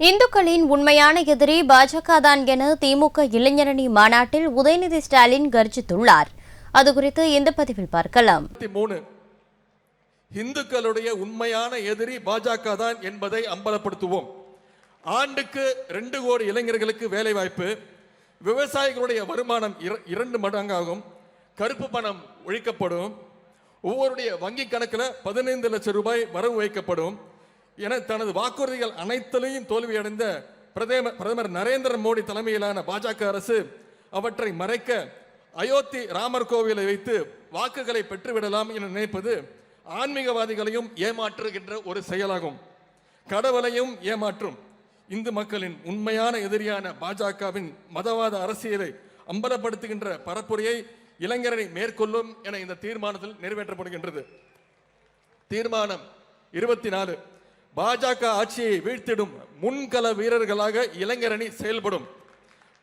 இந்துக்களின் உண்மையான எதிரி பாஜக தான் என திமுக இளைஞரணி மாநாட்டில் உதயநிதி ஸ்டாலின் கர்ஜித்துள்ளார். அது குறித்து இந்த பதிவில் பார்க்கலாம். மூணு. இந்துக்களுடைய உண்மையான எதிரி பாஜக தான் என்பதை அம்பலப்படுத்துவோம். ஆண்டுக்கு ரெண்டு கோடி இளைஞர்களுக்கு வேலை வாய்ப்பு விவசாயிகளுடைய வருமானம் இர- இரண்டு மடங்காகும் கருப்பு பணம் ஒழிக்கப்படும் ஒவ்வொருடைய வங்கி கணக்கில் பதினைந்து லட்சம் ரூபாய் வரவு வைக்கப்படும் என தனது வாக்குறுதிகள் அனைத்திலையும் தோல்வியடைந்த பிரதமர் பிரதமர் நரேந்திர மோடி தலைமையிலான பாஜக அரசு அவற்றை மறைக்க அயோத்தி ராமர் கோவிலை வைத்து வாக்குகளை பெற்றுவிடலாம் என நினைப்பது ஆன்மீகவாதிகளையும் ஏமாற்றுகின்ற ஒரு செயலாகும். கடவுளையும் ஏமாற்றும். இந்து மக்களின் உண்மையான எதிரியான பாஜகவின் மதவாத அரசியலை அம்பலப்படுத்துகின்ற பரப்புரையை இளைஞரணி மேற்கொள்ளும் என இந்த தீர்மானத்தில் நிறைவேற்றப்படுகின்றது. தீர்மானம் இருபத்தி நாலு. பாஜக ஆட்சியை வீழ்த்திடும் முன்கள வீரர்களாக இளைஞரணி செயல்படும்.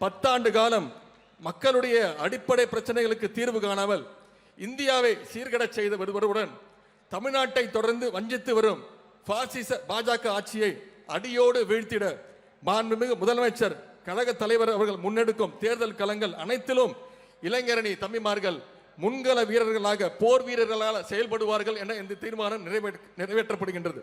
பத்தாண்டு காலம் மக்களுடைய அடிப்படை பிரச்சனைகளுக்கு தீர்வு காணாமல் இந்தியாவை சீர்கடச் செய்து வருவருடன் தமிழ்நாட்டை தொடர்ந்து வஞ்சித்து வரும் பாசிச பாஜக ஆட்சியை அடியோடு வீழ்த்திட மாண்புமிகு முதலமைச்சர் கழக தலைவர் அவர்கள் முன்னெடுக்கும் தேர்தல் களங்கள் அனைத்திலும் இளைஞரணி தம்பிமார்கள் முன்கள வீரர்களாக போர் வீரர்களாக செயல்படுவார்கள் என இந்த தீர்மானம் நிறைவேற்ற நிறைவேற்றப்படுகின்றது.